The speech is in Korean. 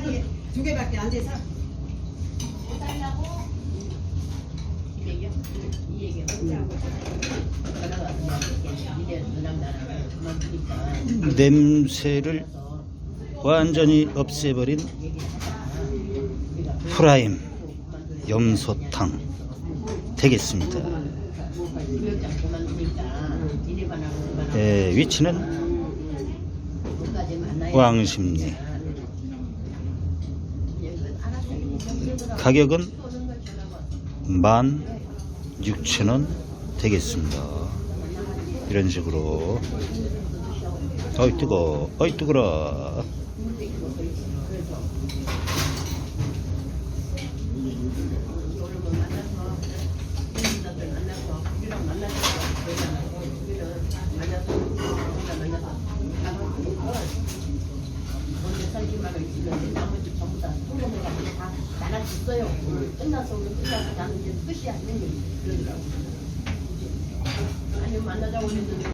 자리에 두 개밖에 안 돼서 이 얘기야? 이 얘기야? 전화가 왔으면 이제 너랑 나랑 그만두니까 냄새를 완전히 없애버린 프라임 염소탕 되겠습니다. 예, 위치는 만나야 왕십리. 가격은 16,000원 되겠습니다. 이런 식으로. 어이 뜨거. 어이 뜨거라 나머지 전부 다 소문해가지고 다 나눠줬어요. 끝나서 오늘 끝나서 나는 이제 끝이야. 그러더라고. 아니 만나자고 했는데